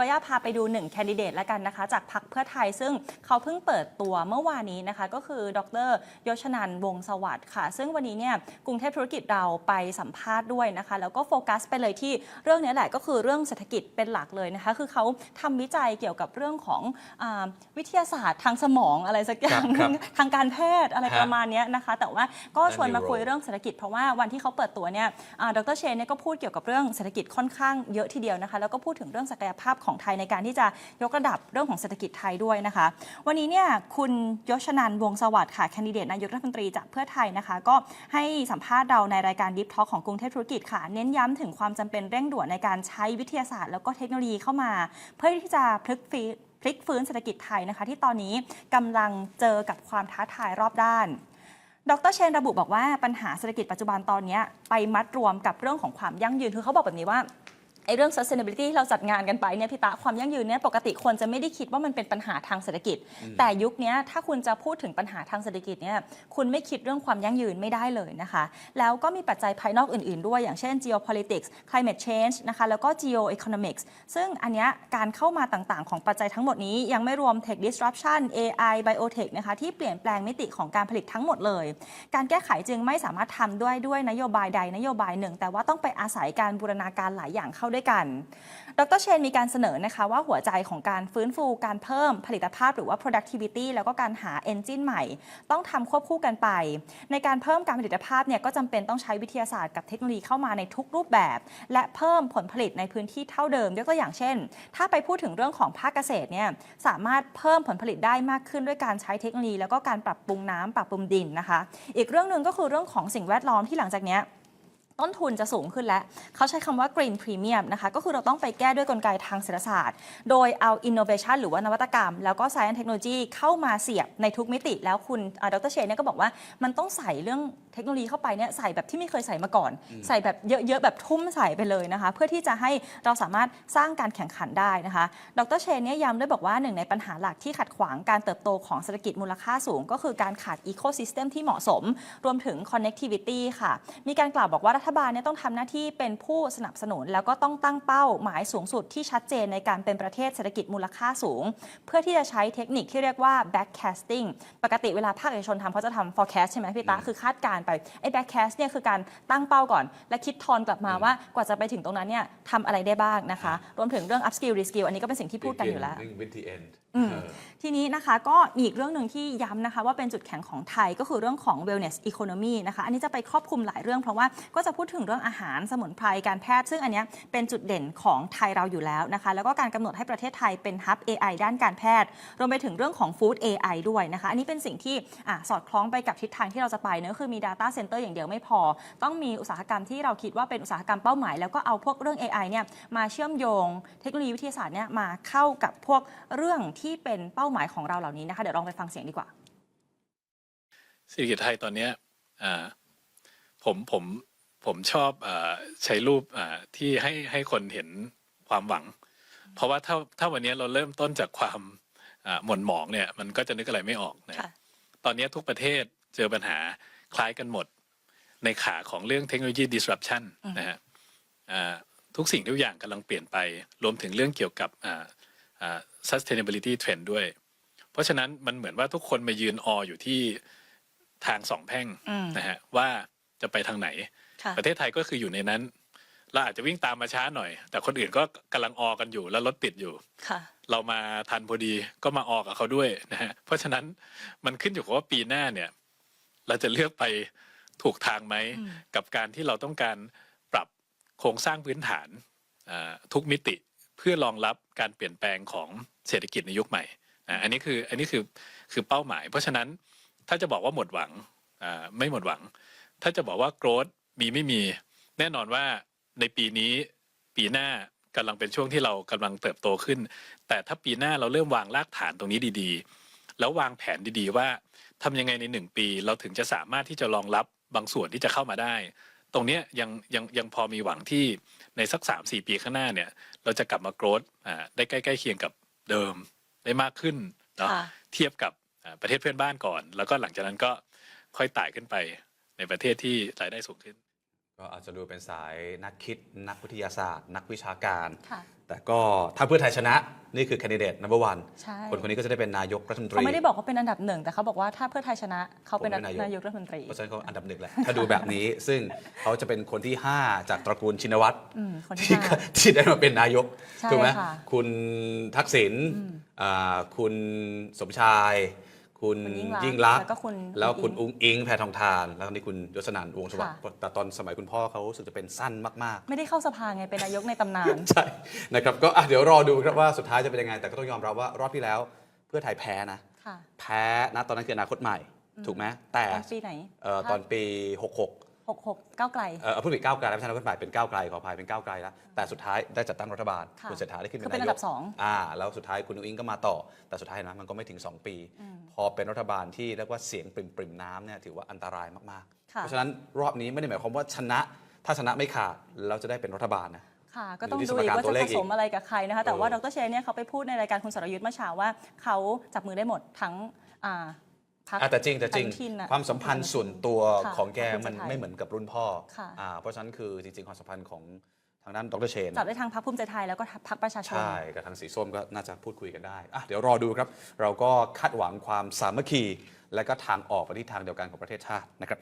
ก็ย่าพาไปดูหนึ่งแคนดิเดตแล้วกันนะคะ จากพรรคเพื่อไทยซึ่งเขาเพิ่งเปิดตัวเมื่อวานนี้นะคะ ก็คือดรยชนันท์วงศ์สวัสดิ์ค่ะ ซึ่งวันนี้เนี่ยกรุงเทพธุรกิจเราไปสัมภาษณ์ด้วยนะคะ แล้วก็โฟกัสไปเลยที่เรื่องนี้แหละก็คือเรื่องเศรษฐกิจเป็นหลักเลยนะคะ คือเขาทำวิจัยเกี่ยวกับเรื่องของอาวิทยาศาสตร์ทางสมองอะไรสักอย่างหครันึ่บงทางการแพทย์อะไรฮะประมาณเนี้ยนะคะ แต่ว่าก็ชวนมาด้านคุย neuro เรื่องเศรษฐกิจเพราะว่าวันที่เขาเปิดตัวเนี่ยอ่าดรเชนเนี่ยก็พูดเกี่ยวกับเรื่องเศรษฐกิจค่อนข้างเยอะทีเดียวนะคะ แล้วก็พูดถึงเรื่องศักยภาพของไทยในการที่จะยกระดับเรื่องของเศรษฐกิจไทยด้วยนะคะ วันนี้เนี่ยคุณยศนันวงศ์สวัสดิ์ค่ะแคนดิเดตนายกรัฐมนตรีจากเพื่อไทยนะคะ ก็ให้สัมภาษณ์เราในรายการดิฟทอ k ของกรุงเทพธุรกิจค่ะ เน้นย้ำถึงความจำเป็นเร่งด่วนในการใช้วิทยาศาสตร์ แล้วก็เทคโนโลยีเข้ามา เพื่อที่จะพลิกฟีพลิกฟื้นเศรษฐกิจไทยนะคะ ที่ตอนนี้กำลังเจอกับความท้าทายรอบด้าน ดรเชนระบุบอกว่าปัญหาเศรษฐกิจปัจจุบันตอนนี้ไปมัดรวมกับเรื่องของความยั่งยืนคือเขาบอกแบบนี้ว่า ไอ้เรื่อง sustainability ที่เราจัดงานกันไปเนี่ยพี่ตาความยั่งยืนเนี่ยปกติคนจะไม่ได้คิดว่ามันเป็นปัญหาทางเศรษฐกิจ แต่ยุคเนี้ยถ้าคุณจะพูดถึงปัญหาทางเศรษฐกิจเนี่ยคุณไม่คิดเรื่องความยั่งยืนไม่ได้เลยนะคะ แล้วก็มีปัจจัยภายนอกอื่น ๆ ด้วยอย่างเช่น geopolitics climate change นะคะแล้วก็ geoeconomics ซึ่งอันเนี้ยการเข้ามาต่างๆ ของปัจจัยทั้งหมดนี้ยังไม่รวม tech disruption AI biotech นะคะที่เปลี่ยนแปลงมิติของการผลิตทั้งหมดเลย การแก้ไขจึงไม่สามารถทำด้วยด้วยนโยบายใดนโยบายหนึ่ง แต่ว่าต้องไปอาศัยการบูรณาการหลายอย่างเข้าด้วยกัน ดรเชนมีการเสนอนะคะว่าหัวใจของการฟื้นฟูการเพิ่มผลิตภาพหรือว่า productivity แล้วก็การหา engine ใหม่ ต้องทำควบคู่กันไป ในการเพิ่มการผลิตภาพเนี่ยก็จำเป็นต้องใช้วิทยาศาสตร์กับเทคโนโลยีเข้ามาในทุกรูปแบบ และเพิ่มผลผลิตในพื้นที่เท่าเดิมยกตัวอย่างเช่น ถ้าไปพูดถึงเรื่องของภาคเกษตรเนี่ยสามารถเพิ่มผลผลิตได้มากขึ้นด้วยการใช้เทคโนโลยี แล้วก็การปรับปรุงน้ำปรับปรุงดินนะคะ อีกเรื่องหนึ่งก็คือเรื่องของสิ่งแวดล้อมที่หลังจากเนี้ย ต้นทุนจะสูงขึ้นแล้ว เขาใช้คำว่า green premium นะคะก็คือเราต้องไปแก้ด้วยกลไกทางเศรษฐศาสตร์ โดยเอา innovation หรือว่านวัตกรรม แล้วก็ science technology เข้ามาเสียบในทุกมิติ แล้วคุณอ่าดรเชนเนี่ยก็บอกว่ามันต้องใส่เรื่องเทคโนโลยีเข้าไปเนี่ยใส่แบบที่ไม่เคยใส่มาก่อน ใส่แบบเยอะๆแบบทุ่มใส่ไปเลยนะคะ เพื่อที่จะให้เราสามารถสร้างการแข่งขันได้นะคะ ดรเชนเนี่ยย้ำด้วยบอกว่าหนึ่งในปัญหาหลักที่ขัดขวางการเติบโตของเศรษฐกิจมูลค่าสูง ก็คือการขาด ecosystem ที่เหมาะสม รวมถึง connectivity ค่ะ มีการกล่าวบอกว่ารัฐบาลเนี่ยต้องทำหน้าที่เป็นผู้สนับสนุน แล้วก็ต้องตั้งเป้าหมายสูงสุดที่ชัดเจนในการเป็นประเทศเศรษฐกิจมูลค่าสูง เพื่อที่จะใช้เทคนิคที่เรียกว่า backcasting ปกติเวลาภาคเอกชนทำเขาจะทำ forecast ใช่ไหมพี่ตาคือคาดการณ์ไปไอ้ backcast เนี่ยคือการตั้งเป้าก่อน และคิดทอนกลับมาว่ากว่าจะไปถึงตรงนั้นเนี่ยทำอะไรได้บ้างนะคะ รวมถึงเรื่อง upskill reskill อันนี้ก็เป็นสิ่งที่พูดกันอยู่แล้ว Beginning with the end อืมเออทีนี้นะคะก็มีอีกเรื่องหนึ่งที่ย้ำนะคะว่าเป็นจุดแข็งของไทยก็คือเรื่องของ wellness economy นะคะ อันนี้จะไปครอบคลุมหลายเรื่องเพราะว่าก็จะพูดถึงเรื่องอาหารสมุนไพรการแพทย์ ซึ่งอันเนี้ยเป็นจุดเด่นของไทยเราอยู่แล้วนะคะ แล้วก็การกำหนดให้ประเทศไทยเป็น hub AI ด้านการแพทย์ รวมไปถึงเรื่องของ food AI ด้วยนะคะ อันนี้เป็นสิ่งที่อะสอดคล้องไปกับทิศทางที่เราจะไปเนอะคือมี data center อย่างเดียวไม่พอ ต้องมีอุตสาหกรรมที่เราคิดว่าเป็นอุตสาหกรรมเป้าหมาย แล้วก็เอาพวกเรื่อง AI เนี่ยมาเชื่อมโยง เทคโนโลยีวิทยาศาสตร์เนี่ยมาเข้ากับพวกเรื่องที่เป็นเป้าหมายของเราเหล่านี้นะคะ เดี๋ยวลองไปฟังเสียงดีกว่าเศรษฐกิจไทยตอนเนี้ยอ่าผมผมผมชอบอาใช้รูปอ่าที่ให้ให้คนเห็นความหวัง เพราะว่าถ้าถ้าวันนี้เราเริ่มต้นจากความอ่าหม่นหมองเนี่ยมันก็จะนึกอะไรไม่ออกนะค่ะตอนนี้ทุกประเทศเจอปัญหาคล้ายกันหมดในขาของเรื่องเทคโนโลยี disruption อืมนะฮะอ่าทุกสิ่งทุกอย่างกำลังเปลี่ยนไป รวมถึงเรื่องเกี่ยวกับอ่าอ่า sustainability trend ด้วย เพราะฉะนั้นมันเหมือนว่าทุกคนมายืนอออยู่ที่ทางสองแพร่งอืมนะฮะว่าจะไปทางไหนค่ะประเทศไทยก็คืออยู่ในนั้น เราอาจจะวิ่งตามมาช้าหน่อย แต่คนอื่นก็กำลังออกันอยู่แล้วรถติดอยู่ค่ะเรามาทันพอดีก็มาออกกับเขาด้วยนะฮะเพราะฉะนั้นมันขึ้นอยู่กับว่าปีหน้าเนี่ย เราจะเลือกไปถูกทางไหมอืมกับการที่เราต้องการปรับโครงสร้างพื้นฐานอ่าทุกมิติ เพื่อรองรับการเปลี่ยนแปลงของเศรษฐกิจในยุคใหม่อันนี้คืออันนี้คือคือเป้าหมาย เพราะฉะนั้นถ้าจะบอกว่าหมดหวังอ่าไม่หมดหวัง ถ้าจะบอกว่าโกรธมีไม่มีแน่นอนว่าในปีนี้ปีหน้ากำลังเป็นช่วงที่เรากำลังเติบโตขึ้น แต่ถ้าปีหน้าเราเริ่มวางรากฐานตรงนี้ดีๆ แล้ววางแผนดีๆว่าทำยังไงในหนึ่งปี เราถึงจะสามารถที่จะรองรับบางส่วนที่จะเข้ามาได้ ตรงเนี้ยยังยังยังพอมีหวังที่ในสักสามสี่ปีข้างหน้าเนี่ยเราจะกลับมาโกรธอ่าได้ใกล้ๆเคียงกับเดิมได้มากขึ้นเนาะค่ะเทียบกับอ่าประเทศเพื่อนบ้านก่อน แล้วก็หลังจากนั้นก็ค่อยไต่ขึ้นไปในประเทศที่รายได้สูงขึ้น ก็อาจจะดูเป็นสายนักคิดนักวิทยาศาสตร์ นักวิชาการ ค่ะ แต่ก็ถ้าเพื่อไทยชนะนี่คือ candidate number one ใช่คนคนนี้ก็จะได้เป็นนายกรัฐมนตรี เขาไม่ได้บอกว่าเป็นอันดับหนึ่งแต่เขาบอกว่าถ้าเพื่อไทยชนะเขาเป็นผมเป็นนายก นายกรัฐมนตรีเพราะฉะนั้นเขาอันดับหนึ่งแหละ ถ้าดูแบบนี้ ซึ่งเขาจะเป็นคนที่ 5 จากตระกูลชินวัตรอืมคนที่ที่ห้า ที่ได้มาเป็นนายก ใช่ถูกไหมค่ะคุณทักษิณอ่าคุณสมชายคุณ คุณยิ่ยิ่งงรัรักกษณ์แล้วก็คุณแล้วคุณอุ๊อุ้งงอิงแพทองทาน แล้วก็นี่คุณยศนันท์วงศ์สวัสดิ์ค่ะแต่ตอนสมัยคุณพ่อเขารู้สึกจะเป็นสั้นมากๆ ไม่ได้เข้าสภาไง เป็นนายกในตำนาน ใช่ นะครับ ก็อะเดี๋ยวรอดูครับว่าสุดท้ายจะเป็นยังไง แต่ก็ต้องยอมรับว่ารอบที่แล้วเพื่อไทยแพ้นะค่ะแพ้นะตอนนั้นคืออนาคตใหม่ ถูกไหมแต่ตอนปีไหนเอ่อตอนปี 66 หกหกก้าวไกล เอ่อเอาพูดผิดก้าวไกลแล้วไม่ใช่อนาคตใหม่เป็นก้าวไกลขออภัยเป็นก้าวไกลแล้วแต่สุดท้ายได้จัดตั้งรัฐบาลค่ะคุณเศรษฐาได้ขึ้นคือเป็เป็นนนายอันดักบสอง อ่าแล้วสุดท้ายคุณนุ้งอิงก็มาต่อ แต่สุดท้ายนะมันก็ไม่ถึง 2 ปีพอเป็นรัฐบาลที่เรียกว่าเสียงปริ่มๆน้ำเนี่ยถือว่าอันตรายมากๆ ค่ะ เพราะฉะนั้นรอบนี้ไม่ได้หมายความว่าชนะ ถ้าชนะไม่ขาดเราจะได้เป็นรัฐบาลนะ ค่ะก็ต้องอยู่ที่ดูอีกสมการว่าตัวจะเลผขอีกสมอะไรกับใครนะคะ แต่ว่าเอดอรเชนเนี่ยเขาไปพูดในรายการคุณสรยุทธ์เมื่อเช้าว่าเขาจับมือได้หมดทั้งอ่า พรรคอะแต่จริงแต่จริง อนุทินน่ะความสัมพันธ์ส่วนตัวค่ะของแกของภูมิมันใจไทยไม่เหมือนกับรุ่นพ่อค่ะ อ่าเพราะฉะนั้นคือจริง ๆ ความสัมพันธ์ของทางด้านดรเชน จับได้ทางพรรคภูมิใจไทยแล้วก็พรรคประชาชน ใช่ กับทางสีส้มก็น่าจะพูดคุยกันได้อะเดี๋ยวรอดูครับ เราก็คาดหวังความสามัคคี และก็ทางออกไปที่ทางเดียวกันของประเทศชาตินะครับ